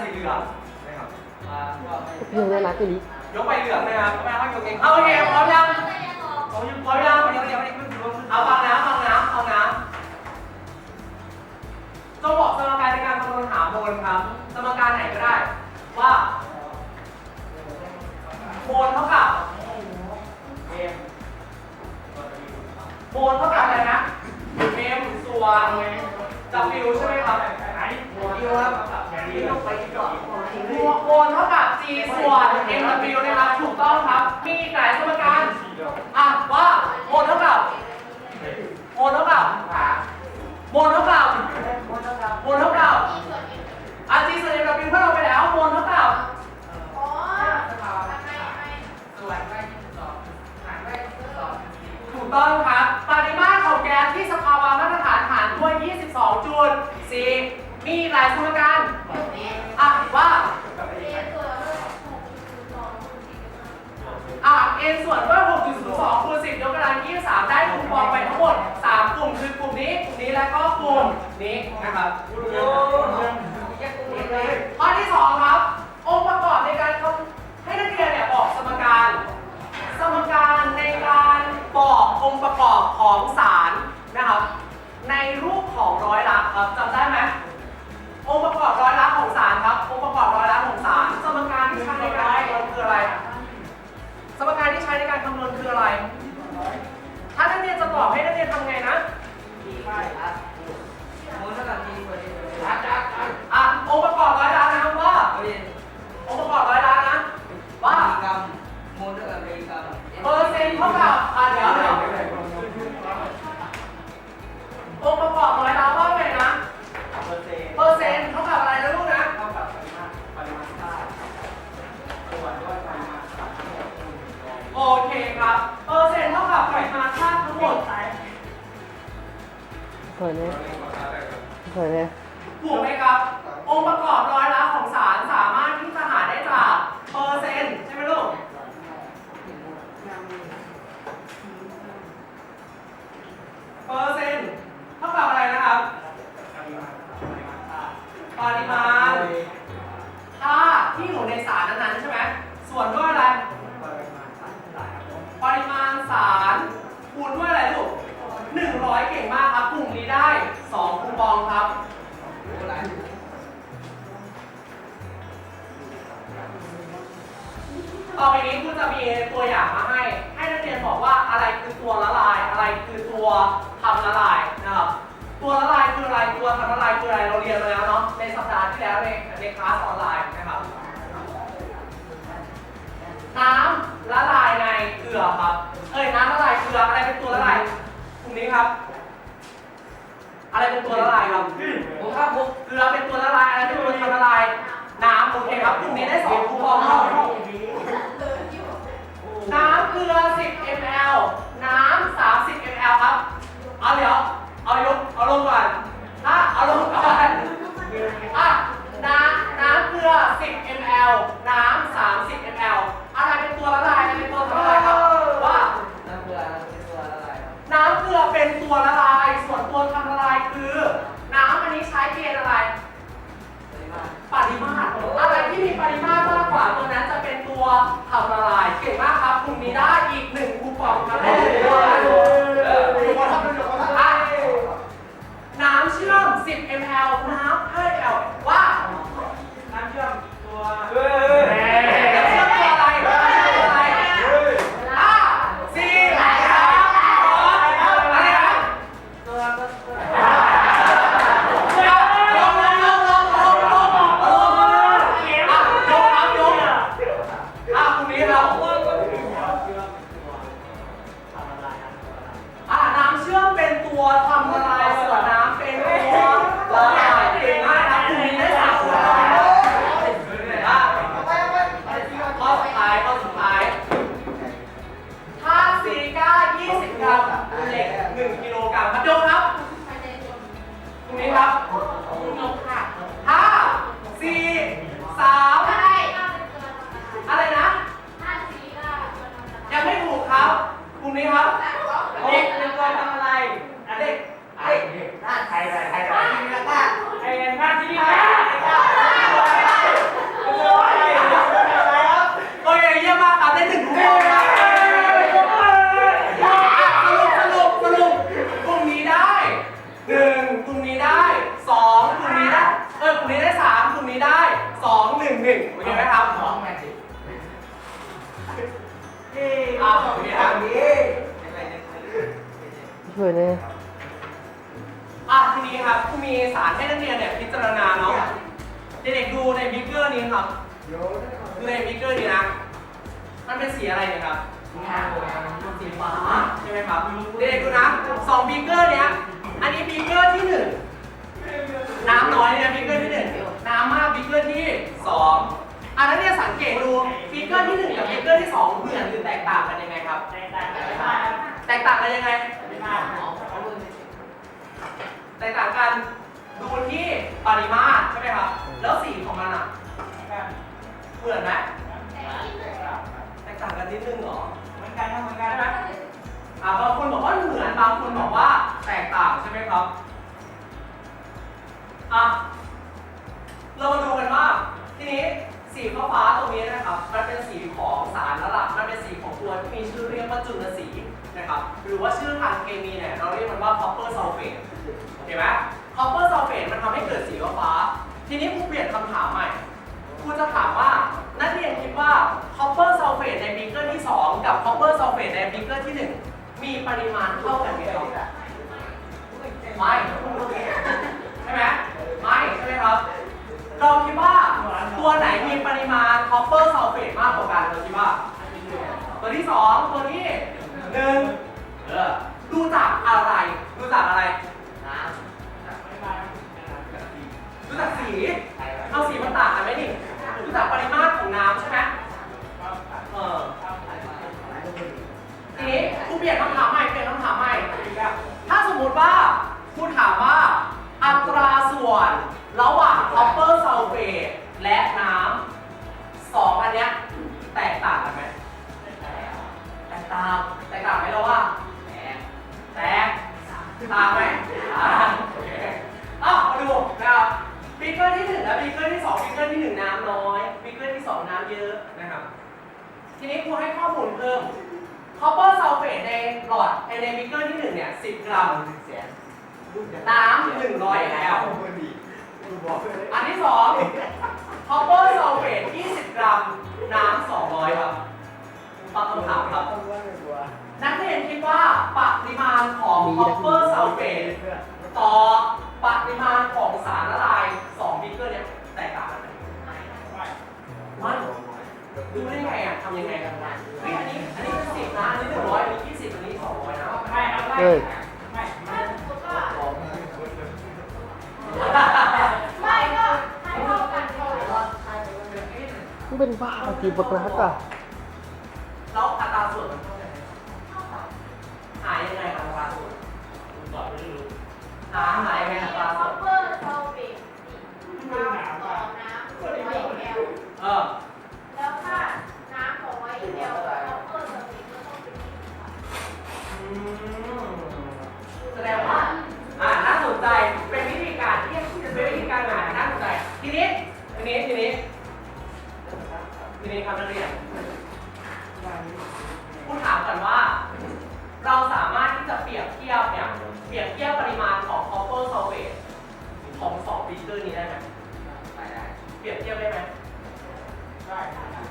สีเหลืองนะครับอ่าก็ไม่เพียงเลยนะพี่ลิยกไปเหลืองนะครับไม่เอายกเองเอาโอเคพร้อมยังพร้อมยังพร้อมยังเดี๋ยวเดี๋ยวเดี๋ยวเอาฟังนะฟังนะฟังนะจงบอกสมการในการคำนวณหาโมลครับสมการไหนก็ได้ ว่าโมลเท่ากับโมลเท่ากับอะไรนะ m ส่วน w ใช่ไหมครับไหน w ครั บนี่ลงไปก่อนโมลเท่ากับ g ส่วน m w นะครับถูกต้องครับ มีหลายสมการอะว่าโมลเท่ากับโมลเท่ากับโมลเท่ากับโมลเท่ากับอะ g ส่วน m w เพื่อเราไปแล้วโมลเท่ากับถูกต้องครับปริมาตรของแก๊สที่สภาวะมาตรฐานหารด้วย 22จุด C มีหลายสมการอะว่าอะ n ส่วนด้วย6.02คูณ10ยกกำลัง23ได้คูปองไปทั้งหมด 3 กลุ่มคือกลุ่มนี้ กลุ่มนี้และก็กลุ่มนี้นะครับข้อที่ 2 ครับ องค์ประกอบในการทำให้นักเรียนเนี่ยบอกสมการ สมการในการบอกองค์ประกอบของสารนะครับในรูปของร้อยลักษณ์ครับจำได้ไหม องค์ประกอบร้อยลักษณ์ของสารครับ องค์ประกอบร้อยลักษณ์ของสาร สมการที่ใช้ในการคำนวณคืออะไร สมการที่ใช้ในการคำนวณคืออะไร ถ้านักเรียนจะตอบให้นักเรียนทำไงนะอะองค์ประกอบร้อยลักษณ์นะครับว่า องค์ประกอบร้อยลักษณ์นะ ว่า เปอร์เซ็นต์เท่ากับอะเดี๋ยวเดี๋ยวองค์ประกอบร้อยลักษณ์ว่าไงนะเปอร์เซ็นต์เท่ากับอะไรนะลูกนะ เท่ากับปริมาณปริมาณรค่าส่วนด้วยปริมาตรสารทั้งหมดคูณหนึ่งโอเคครับ เปอร์เซ็นต์เท่ากับปริมาณรค่าทั้งหมดเผลอเนี่ยเผลอเนี่ย ต่อไปนี้คุณจะมีตัวอย่างมาให้ ให้นักเรียนบอกว่าอะไรคือตัวละลาย อะไรคือตัวทำละลายนะครับ ตัวละลายคืออะไร ตัวทำละลายคืออะไร เราเรียนมาแล้วเนาะ ในสัปดาห์ที่แล้วในในคลาสออนไลน์นะครับ น้ำละลายในเกลือครับ เอ้ยน้ำละลายเกลืออะไรเป็นตัวละลายกลุ่มนี้ครับ อะไรเป็นตัวละลายครับผมครับผมเกลือเป็นตัวละลาย อะไรเป็นตัวทำละลาย น้ำโอเคครับกลุ่มนี้ได้สองคูปองครับ น้ำเกลือ 10 ml น้ำ 30 ml ครับ เอาเดี๋ยว เอายก เอาลงก่อนอะเอาลงก่อนอะน้ำน้ำเกลือ 10 ml น้ำ water กันยังไงแตกต่างกันดูที่ปริมาตรใช่ไหมครับ แล้วสีของมันอะเหมือนไหมแตกต่างกันนิดนึงเหรอใช่ไหมอ่าบางคนบอกว่าเหมือนบางคนบอกว่าแตกต่างใช่ไหมครับอะเรามาดูกันว่าทีนี้สีฟ้าตรงนี้นะครับ มันเป็นสีของสารละลักมันเป็นสีของตัวที่มีชื่อเรียกว่าจุลสี นะครับ หรือว่าชื่อทางเคมีเนี่ยเราเรียกมันว่า copper sulfate โอเคไหม copper sulfate มันทำให้เกิดสีฟ้า ทีนี้ครูเปลี่ยนคำถามใหม่ครูจะถามว่านักเรียนคิดว่า copper sulfate ในบีเกอร์ที่ 2 กับ copper sulfate ในบีเกอร์ที่ 1 มีปริมาณเท่ากันไหมครับ ทีนี้ครูให้ข้อมูลเพิ่ม copper sulfate ในหลอดในบีเกอร์ที่หนึ่งเนี่ย10กรัมน้ำ100 ml อันที่สอง copper sulfate 20กรัม น้ำ200ครับตอบคำถามครับ นักเรียนคิดว่าปริมาณของ copper sulfate ต่อปริมาณของสารละลาย2บิ๊กเกอร์เนี่ย ดูได้ไงอะทำยังไงกันเฮ้ยอันนี้อันนี้เป็นสิบนะอันนี้หนึ่งร้อยอันนี้ยี่สิบอันนี้สองร้อยนะเฮ้ยไม่ก็ให้เท่ากันก่อนมึงเป็นบ้าจีบรักอะแล้วอัตราส่วนมันเท่าไหร่หายังไงอัตราส่วนหาหายังไงอัตราคส่อวนป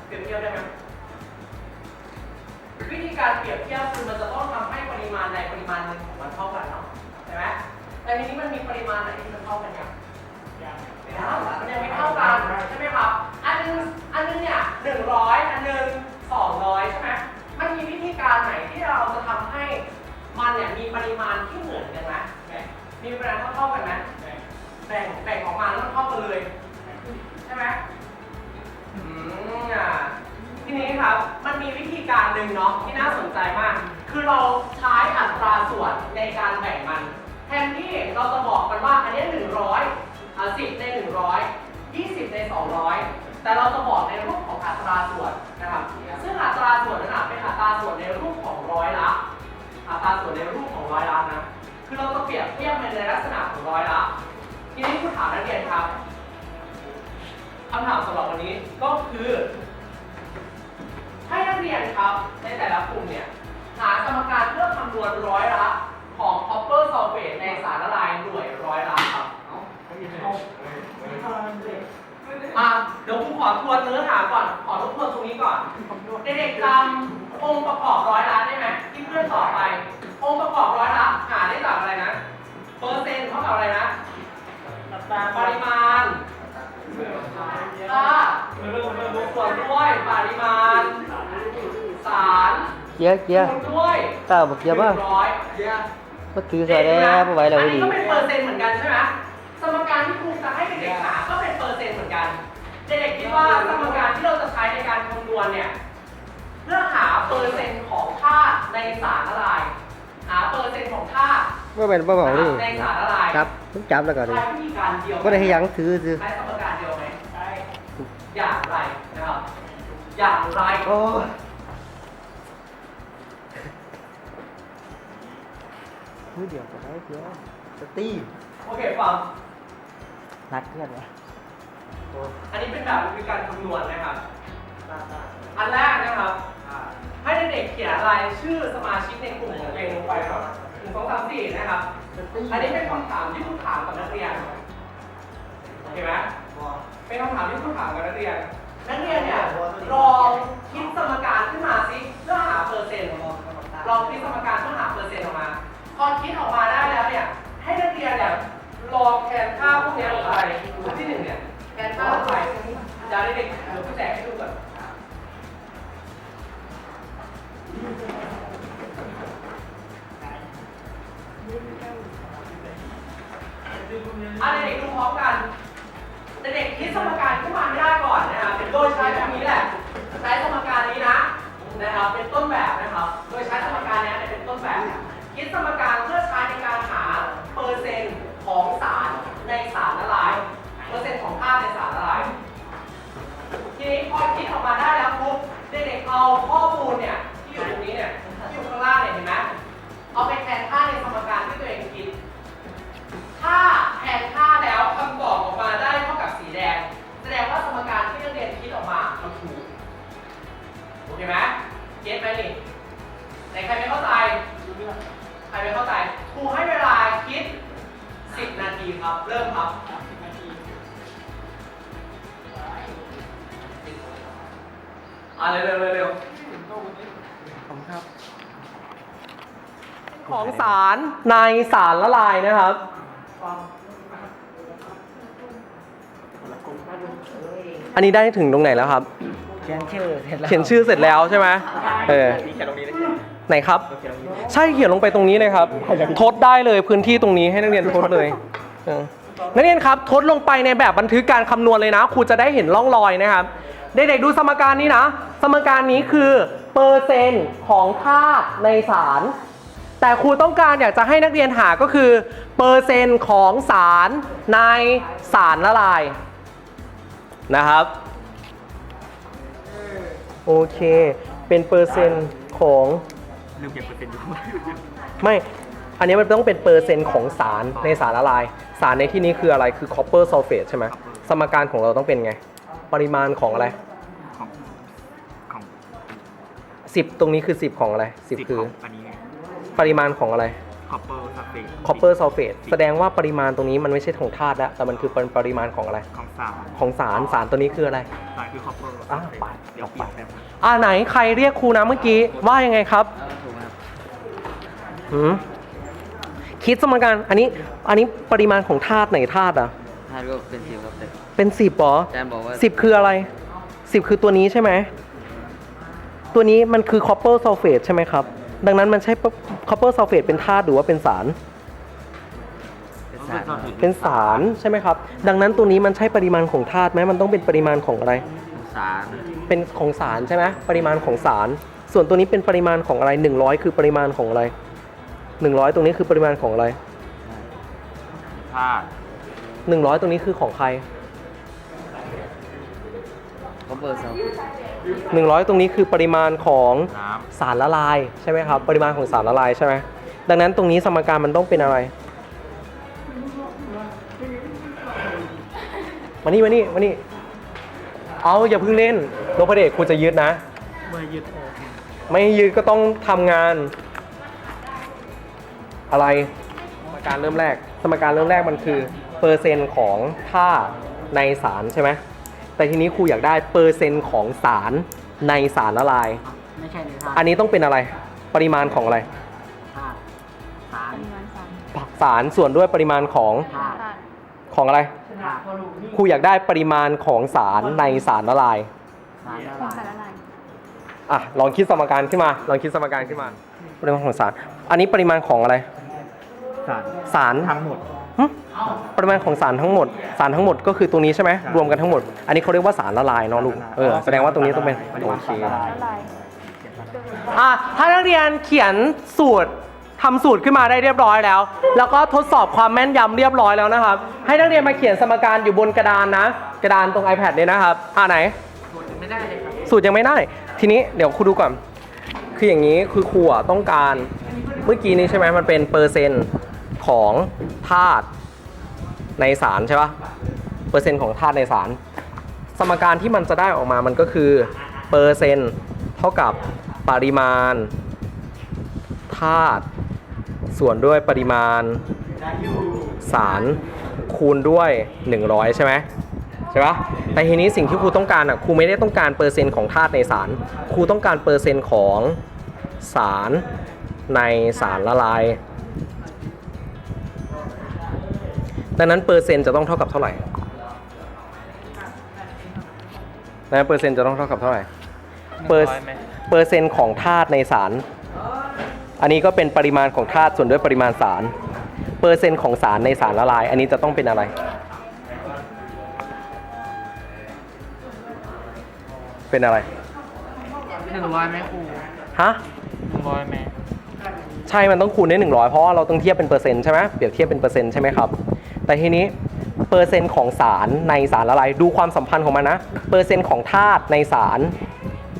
เปรียบเทียบได้ไหมวิธีการเปรียบเทียบคือมันจะต้องทำให้ปริมาณใดปริมาณหนึ่งของมันเท่ากันเนาะใช่ไหมแต่ทีนี้มันมีปริมาณไหนที่มันเท่ากันยังไม่เท่ามันยังไม่เท่ากันใช่ไหมครับอันนึงอันนึงเนี่ยหนึ่งร้อยอันนึงสองร้อยใช่ไหมมันมีวิธีการไหนที่เราจะทำให้มันเนี่ยมีปริมาณที่เหมือนกันไหมมีปริมาณเท่าเท่ากันไหมแบ่งแบ่งออกมาแล้วมันเท่ากันเลยใช่ไหม อะทีนี้ครับ มันมีวิธีการหนึ่งเนาะที่น่าสนใจมาก คือเราใช้อัตราส่วนในการแบ่งมัน แทนที่เราจะบอกกันว่าอันนี้หนึ่งร้อยอะสิบในหนึ่งร้อยยี่สิบในสองร้อยแต่เราจะบอกในรูปของอัตราส่วนนะครับ ซึ่งอัตราส่วนนั้นเป็นอัตราส่วนในรูปของร้อยละ อัตราส่วนในรูปของร้อยละนะ คือเราจะเปรียบเทียบมันในลักษณะของร้อยละ ทีนี้คุณถามนักเรียนครับ คำถามสำหรับวันนี้ก็คือ ให้นักเรียนครับในแต่ละกลุ่มเนี่ย หาสมการเพื่อคำนวณร้อยละของ copper sulfate ในสารละลายหน่วยร้อยละครับอะเดี๋ยวผมขอทวนเนื้อหาก่อน ขอทบทวนตรงนี้ก่อน เด็กๆจำองค์ประกอบร้อยละได้ไหมที่เพื่อนสอบไป องค์ประกอบร้อยละหาได้จากอะไรนะ เปอร์เซ็นต์เท่ากับอะไรนะ ปริมาณ ค่าส่วนด้วยปริมาณ สารเกียร์เกียร์ต้าบอกเกียร์ป่ะร้อยเกียร์ก็ถือสายได้ป่ะไวแล้วอันนดีก็เป็นเปอร์เซ็นต์เหมือนกันใช่ไหมสมการที่ครูจะให้เด็กๆหาก็เป็นเปอร์เซ็นต์เหมือนกัน เด็กๆคิดว่าสมการที่เราจะใช้ในการคำนวณเนี่ยเพื่อหาเปอร์เซ็นต์ของค่าในสารละลายหาเปอร์เซ็นต์ของค่าเมื่อเป็นเบาๆนี่ในสารละลายครับต้องจับแล้วก่อนเลยก็ได้ให้ยังถือซื้อ อย่างไรนะครับ อย่างไรโอ้มือเดียวก็ได้เกียร์สตีโอเคฟังนัดเพื่อนวะอันนี้เป็นแบบวิธีการคำนวณนะครับ อันแรกนะครับ ให้เด็กๆเขียนรายชื่อสมาชิกในกลุ่มของตัวเองลงไปครับหนึ่งสองสามสี่นะครับ อันนี้เป็นคำถามที่คุณถามกับนักเรียนโอเคไหม เป็นคำถามที่คุณถามกับนักเรียน นักเรียนเนี่ยลองคิดสมการขึ้นมาสิเพื่อหาเปอร์เซ็นต์ลองคิดสมการเพื่อหาเปอร์เซ็นต์ออกมา พอคิดออกมาได้แล้วเนี่ย ให้นักเรียนเนี่ยลองแทนค่าพวกเนี้ยลงไปอันที่หนึ่งเนี่ยแทนค่าลงไปเดี๋ยวเด็กๆเดี๋ยวผู้แจกให้ดูก่อนอะเด็กๆดูพร้อมกัน เด็กคิดสมการขึ้นมาไม่ได้ก่อนนะครับเป็นโดยใช้แบบนี้แหละ ใช้สมการนี้นะนะครับเป็นต้นแบบนะครับ โดยใช้สมการ สารในสารละลายนะครับ อันนี้ได้ถึงตรงไหนแล้วครับ เขียนชื่อเสร็จแล้ว เขียนชื่อเสร็จแล้วใช่ไหมเออไหนครับ ใช่เขียนลงไปตรงนี้เลยครับ ทดได้เลยพื้นที่ตรงนี้ให้นักเรียนทดเลยเออนักเรียนครับ ทดลงไปในแบบบันทึกการคำนวณเลยนะ ครูจะได้เห็นร่องรอยนะครับ เด็กๆดูสมการนี้นะ สมการนี้คือเปอร์เซ็นต์ของธาตุในสาร แต่ครูต้องการอยากจะให้นักเรียนหาก็คือ เปอร์เซ็นต์ของสารในสารละลายนะครับโอเค เป็นเปอร์เซ็นต์ของลืมเก็บเปอร์เซ็นต์อยู่ไม่ อันนี้มันต้องเป็นเปอร์เซ็นต์ของสารในสารละลาย สารในที่นี้คืออะไรคือ copper sulfate ใช่ไหมสมการของเราต้องเป็นไง ปริมาณของอะไรของของ10ตรงนี้คือ10ของอะไร10คือของอันนี้ไง ปริมาณของอะไรคอปเปอร์ซัลเฟต copper sulfate แสดงว่าปริมาณตรงนี้มันไม่ใช่ของธาตุแล้วแต่มันคือเป็นปริมาณของอะไร ของสารของสารสารตัวนี้คืออะไร สารคือคอปเปอร์อะไปเดี๋ยวเปลี่ยนแป๊บนึงอ่าไหนใครเรียกครูนะเมื่อกี้ว่ายังไงครับถูกไหมครับหืมคิดสมการอันนี้ อันนี้ปริมาณของธาตุไหนธาตุอะท่านก็เป็นสิวครับแต่เป็นสิบเหรออาจารย์บอกว่าสิบคืออะไรสิบคือตัวนี้ใช่ไหมตัวนี้มันคือ copper sulfate ใช่ไหมครับ ดังนั้นมันใช่ copper sulfate เป็นธาตุหรือว่าเป็นสาร เป็นสารเป็นสารใช่ไหมครับ ดังนั้นตัวนี้มันใช่ปริมาณของธาตุไหมมันต้องเป็นปริมาณของอะไร สาร เป็นของสารใช่ไหมปริมาณของสาร ส่วนตัวนี้เป็นปริมาณของอะไร 100 คือปริมาณของอะไร 100 ตรงนี้คือปริมาณของอะไรธาตุ100 ตรงนี้คือของใคร คอปเปอร์เซล100 ตรงนี้คือปริมาณของน้สารละลายใช่ไหมครับ ปริมาณของสารละลายใช่ไหมดังนั้นตรงนี้สมการมันต้องเป็นอะไร มานี่มานี่มานี่ เอาอย่าเพิ่งเล่นโลพเดชคุณจะยึดนะำเมื่อยึดไม่ยึดก็ต้องทำงาน อะไร สมการเริ่มแรก สมการเริ่มแรกมันคือ เปอร์เซ็นต์ของธาตุในสารใช่ไหม แต่ทีนี้ครูอยากได้เปอร์เซ็นต์ของสารในสารละลาย ไม่ใช่ในธาตุอันนี้ต้องเป็นอะไรปริมาณของอะไรธาตุสารสารส่วนด้วยปริมาณของธาตุของอะไรธาตุครูอยากได้ปริมาณของสารในสารละลายสารละลายอะลองคิดสมการขึ้นมา ลองคิดสมการขึ้นมา ปริมาณของสาร อันนี้ปริมาณของอะไร สารสารทั้งหมด หึปริมาณของสารทั้งหมด สารทั้งหมดก็คือตัวนี้ใช่ไหมครับรวมกันทั้งหมด อันนี้เขาเรียกว่าสารละลายเนาะลูกเออแสดงว่าตรงนี้ต้องเป็นปริโอมาณเคสารละลายอะถ้านักเรียนเขียนสูตรทำสูตรขึ้นมาได้เรียบร้อยแล้ว แล้วก็ทดสอบความแม่นยำเรียบร้อยแล้วนะครับ ให้นักเรียนมาเขียนสมการอยู่บนกระดานนะ กระดานตรง iPad เนี่ยนะครับอ่าไหนไม่ได้เลยครับสูตรยังไม่ได้ ทีนี้เดี๋ยวครูดูก่อน คืออย่างนี้คือครูอะต้องการ เมื่อกี้นี้ใช่ไหมมันเป็นเปอร์เซ็นต์ ของธาตุในสารใช่ปะเปอร์เซ็นต์ของธาตุในสาร สมการที่มันจะได้ออกมามันก็คือเปอร์เซ็นต์เท่ากับปริมาณธาตุส่วนด้วยปริมาณสารคูณด้วย 100 ใช่ไหมใช่ปะแต่ทีนี้สิ่งที่ครูต้องการอะครูไม่ได้ต้องการเปอร์เซ็นต์ของธาตุในสารครูต้องการเปอร์เซ็นต์ของสารในสารละลาย ดังนั้นเปอร์เซ็นต์จะต้องเท่ากับเท่าไหร่ดังนั้นเปอร์เซ็นต์จะต้องเท่ากับเท่าไหร่ เปอร์เปอร์เซ็นต์ของธาตุในสาร อันนี้ก็เป็นปริมาณของธาตุส่วนด้วยปริมาณสาร เปอร์เซ็นต์ของสารในสารละลาย อันนี้จะต้องเป็นอะไร เป็นอะไรหนึ่งร้อยไหมครูฮะหนึ่งร้อยไหมใช่ มันต้องคูณด้วย100 เพราะว่าเราต้องเทียบเป็นเปอร์เซ็นต์ใช่ไหมเปรียบเทียบเป็นเปอร์เซ็นต์ใช่ไหมครับ แต่ทีนี้เปอร์เซ็นต์ของสารในสารละลายดูความสัมพันธ์ของมันนะ เปอร์เซ็นต์ของธาตุในสาร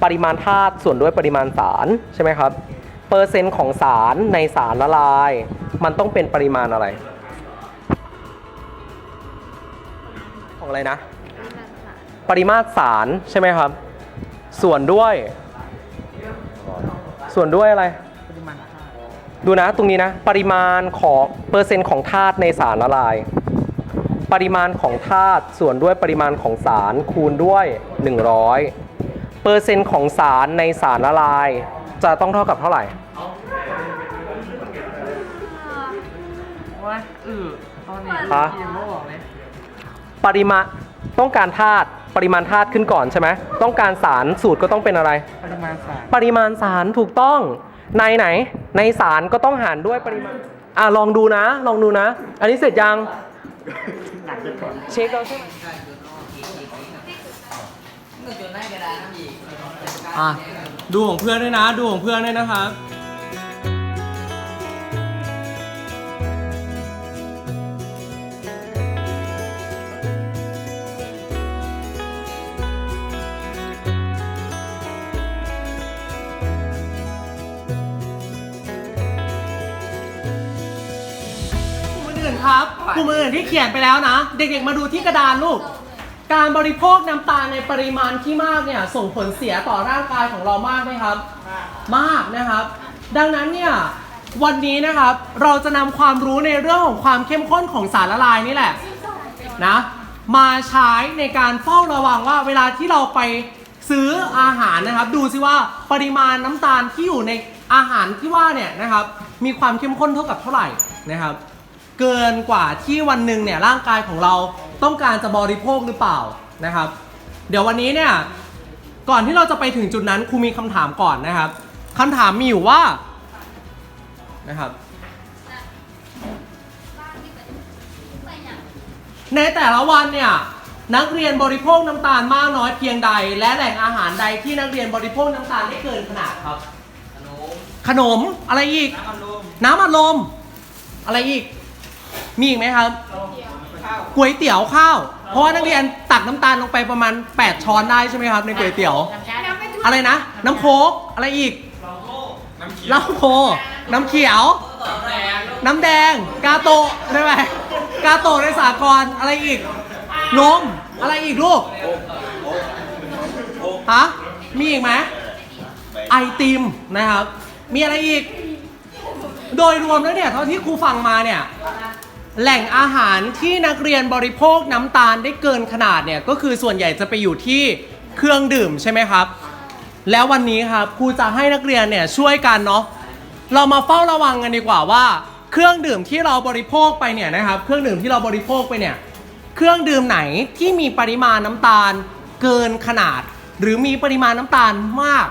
ปริมาณธาตุส่วนด้วยปริมาณสารใช่ไหมครับ เปอร์เซ็นต์ของสารในสารละลาย มันต้องเป็นปริมาณอะไร ของอะไรนะ ปริมาตรสารใช่ไหมครับ ส่วนด้วย ส่วนด้วยอะไรปริมาณค่าดูนะตรงนี้นะ ปริมาณของเปอร์เซ็นต์ของธาตุในสารละลาย ปริมาณของธาตุส่วนด้วยปริมาณของสารคูณด้วย 100 เปอร์เซ็นต์ของสารในสารละลาย จะต้องเท่ากับเท่าไหร่ว่าเออตอนนี้ฮะยังไม่บอกเลยปริมาณต้องการธาตุปริมาณธาตุขึ้นก่อนใช่ไหมต้องการสารสูตรก็ต้องเป็นอะไร ปริมาณสารปริมาณสารถูกต้อง ในไหน ในสารก็ต้องหารด้วยปริมาณอะลองดูนะ ลองดูนะ อันนี้เสร็จยัง เช็คเราใช่ไหมอะดูของเพื่อนด้วยนะ ดูของเพื่อนด้วยนะครับกลุ่มอื่นๆครับ กลุ่มอื่นที่เขียนไปแล้วนะ เด็กๆมาดูที่กระดานลูก การบริโภคน้ำตาลในปริมาณที่มากเนี่ยส่งผลเสียต่อร่างกายของเรามากไหมครับ มากนะครับ ดังนั้นเนี่ยวันนี้นะครับเราจะนำความรู้ในเรื่องของความเข้มข้นของสารละลายนี่แหละนะมาใช้ในการเฝ้าระวังว่าเวลาที่เราไปซื้ออาหารนะครับ ดูซิว่าปริมาณน้ำตาลที่อยู่ในอาหารที่ว่าเนี่ยนะครับ มีความเข้มข้นเท่ากับเท่าไหร่นะครับ เกินกว่าที่วันหนึ่งเนี่ยร่างกายของเราต้องการจะบริโภคหรือเปล่านะครับ เดี๋ยววันนี้เนี่ยก่อนที่เราจะไปถึงจุดนั้นครูมีคำถามก่อนนะครับคำถามมีอยู่ว่านะครับในแต่ละวันเนี่ยนักเรียนบริโภคน้ำตาลมากน้อยเพียงใด และแหล่งอาหารใดที่นักเรียนบริโภคน้ำตาลได้เกินขนาดครับ ขนมอะไรอีก น้ำอัดลมอะไรอีก มีอีกไหมครับก๋วยเตี๋ยวข้าว เพราะว่านักเรียนตักน้ำตาลลงไปประมาณ 8 ช้อนได้ใช่ไหมครับ ในก๋วยเตี๋ยว อะไรนะ น้ำโค้กอะไรอีกเหล้าโคน้ำเขียว น้ำแดง กาโตะได้ไหมกาโตะในสากลอะไรอีก นม อะไรอีกลูก ฮะ มีอีกไหม ไอติมนะครับ มีอะไรอีก โดยรวมแล้วเนี่ยเท่าที่ครูฟังมาเนี่ยแหล่งอาหารที่นักเรียนบริโภคน้ำตาลได้เกินขนาดเนี่ยก็คือส่วนใหญ่จะไปอยู่ที่เครื่องดื่มใช่ไหมครับ แล้ววันนี้ครับครูจะให้นักเรียนเนี่ยช่วยกันเนาะเรามาเฝ้าระวังกันดีกว่าว่า เครื่องดื่มที่เราบริโภคไปเนี่ยนะครับ เครื่องดื่มที่เราบริโภคไปเนี่ยเครื่องดื่มไหนที่มีปริมาณน้ำตาลเกินขนาด หรือมีปริมาณน้ำตาลมาก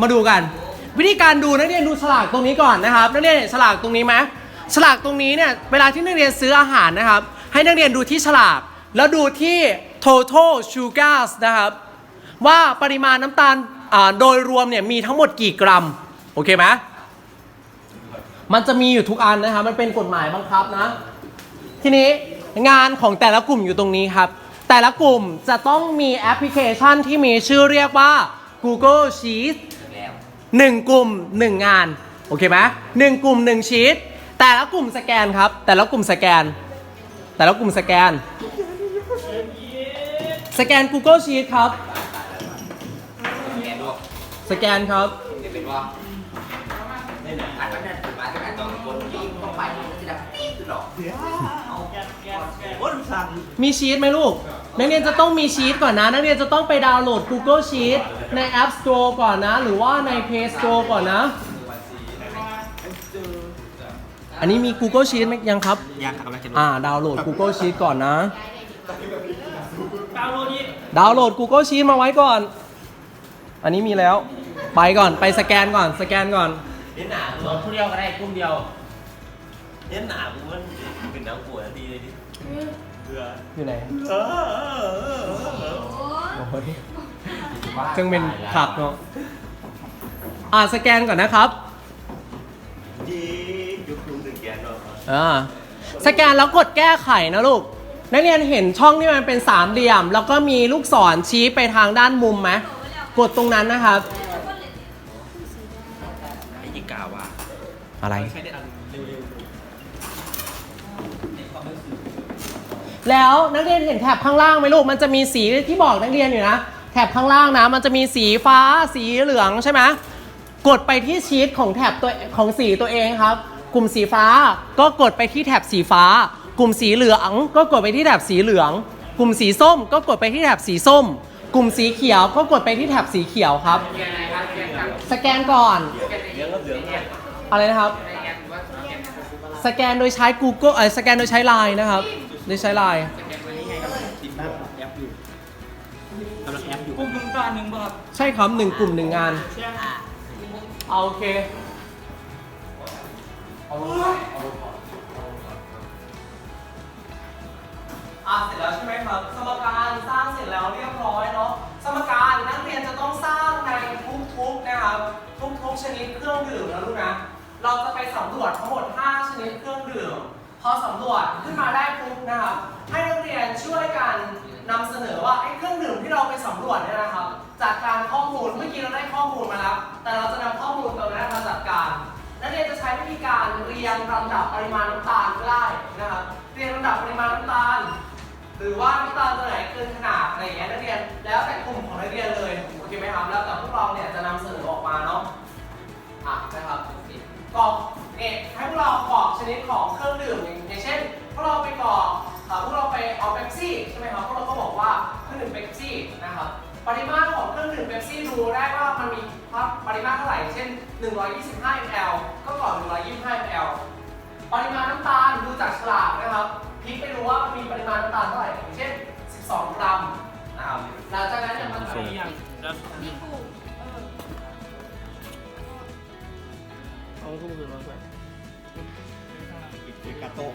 มาดูกัน วิธีการดูนักเรียนดูฉลากตรงนี้ก่อนนะครับ นักเรียนเห็นฉลากตรงนี้ไหมฉลากตรงนี้เนี่ยเวลาที่นักเรียนซื้ออาหารนะครับ ให้นักเรียนดูที่ฉลาก แล้วดูที่ total sugars นะครับว่าปริมาณน้ำตาลโดยรวมเนี่ยมีทั้งหมดกี่กรัม โอเคไหมมันจะมีอยู่ทุกอันนะครับมันเป็นกฎหมายบังคับนะ ทีนี้งานของแต่ละกลุ่มอยู่ตรงนี้ครับ แต่ละกลุ่มจะต้องมีแอปพลิเคชันที่มีชื่อเรียกว่า Google Sheets 1 กลุ่ม 1 งาน โอเคไหมหนึ่งกลุ่ม 1 ชีตแต่ละกลุ่มสแกนครับ แต่ละกลุ่มสแกน แต่ละกลุ่มสแกน สแกน Google Sheet ครับ สแกนครับ มีชีตไหมลูก นักเรียนจะต้องมีชีตก่อนนะ นักเรียนจะต้องไปดาวน์โหลด Google Sheet ใน App Store ก่อนนะ หรือว่าใน Play Store ก่อนนะ อันนี้มี Google Sheet ไหมยังครับ ยังกำลังจะอ่า ดาวน์โหลด Google Sheet ก่อนนะดาวน์โหลด Google Sheet มาไว้ก่อน อันนี้มีแล้ว ไปก่อน ไปสแกนก่อน สแกนก่อนเล่นหนาตัวผู้เดียวก็ได้กลุ่มเดียวเล่นหนากูมันเป็นน้ำปวดทีเลยดิ อยู่ไหนเออโอ้ยจึงเป็นขับเนาะอ่าสแกนก่อนนะครับดียุคลุงถึงแกนเนาะอ่าสแกนแล้วกดแก้ไขนะลูก นักเรียนเห็นช่องที่มันเป็นสามเหลี่ยม แล้วก็มีลูกศรชี้ไปทางด้านมุมไหมกดตรงนั้นนะครับไอ้ยี่กาว่าอะไร แล้วนักเรียนเห็นแถบข้างล่างไหมลูก มันจะมีสีที่บอกนักเรียนอยู่นะ แถบข้างล่างนะ มันจะมีสีฟ้า สีเหลืองใช่ไหมกดไปที่ชีตของแถบตัวของสีตัวเองครับ กลุ่มสีฟ้าก็กดไปที่แถบสีฟ้า กลุ่มสีเหลืองก็กดไปที่แถบสีเหลือง กลุ่มสีส้มก็กดไปที่แถบสีส้ม กลุ่มสีเขียวก็กดไปที่แถบสีเขียวครับ สแกนก่อน อะไรนะครับ สแกนโดยใช้ Google เออสแกนโดยใช้ Line นะครับ โดยใช้ Line ติดหน้าแอปอยู่กำลังแอปอยู่ กลุ่มหนึ่งตาหนึ่งบ่ครับใช่ครับหนึ่งกลุ่มหนึ่งงานใช่ไหมเอาโอเคอะเสร็จแล้วใช่ไหมครับ สมการสร้างเสร็จแล้วเรียบร้อยเนาะ สมการนักเรียนจะต้องสร้างในทุกๆนะครับ ทุกๆชนิดเครื่องดื่มนะลูกนะ เราจะไปสำรวจทั้งหมด 5 ชนิดเครื่องดื่ม พอสำรวจขึ้นมาได้ปุ๊บนะครับ ให้นักเรียนช่วยกันนำเสนอว่าไอ้เครื่องดื่มที่เราไปสำรวจเนี่ยนะครับ จากการข้อมูลเมื่อกี้เราได้ข้อมูลมาแล้ว แต่เราจะนำข้อมูลตรงนั้นมาจัดการนักเรียนจะใช้วิธีการเรียงลำดับปริมาณน้ำตาลก็ได้นะครับ เรียงลำดับปริมาณน้ำตาล หรือว่าน้ำตาลตัวไหนเกินขนาดอะไรอย่างเงี้ยนักเรียนแล้วแต่กลุ่มของนักเรียนเลยโอเคไหมครับแล้วแต่พวกเราเนี่ยจะนำเสนอออกมาเนาะอะนะครับกรอกเอกให้พวกเรากรอกชนิดของเครื่องดื่ม พวกเราไปเอาเป๊ปซี่ใช่ไหมครับพวกเราก็บอกว่าเครื่องดื่มเป๊ปซี่นะครับปริมาตรของเครื่องดื่มเป๊ปซี่ดูได้ว่ามันมีปริมาตรเท่าไหร่ เช่น 125 ml ก็กรอก125 ml ปริมาณน้ำตาลดูจากฉลากนะครับพลิกไปดูว่ามันมีปริมาณน้ำตาลเท่าไหร่อย่างเช่น 12 กรัมนะครับหลังจากนั้นเนี่ยมันจะมีนี่กูเออเอาคู่อื่นมาใส่กาโต้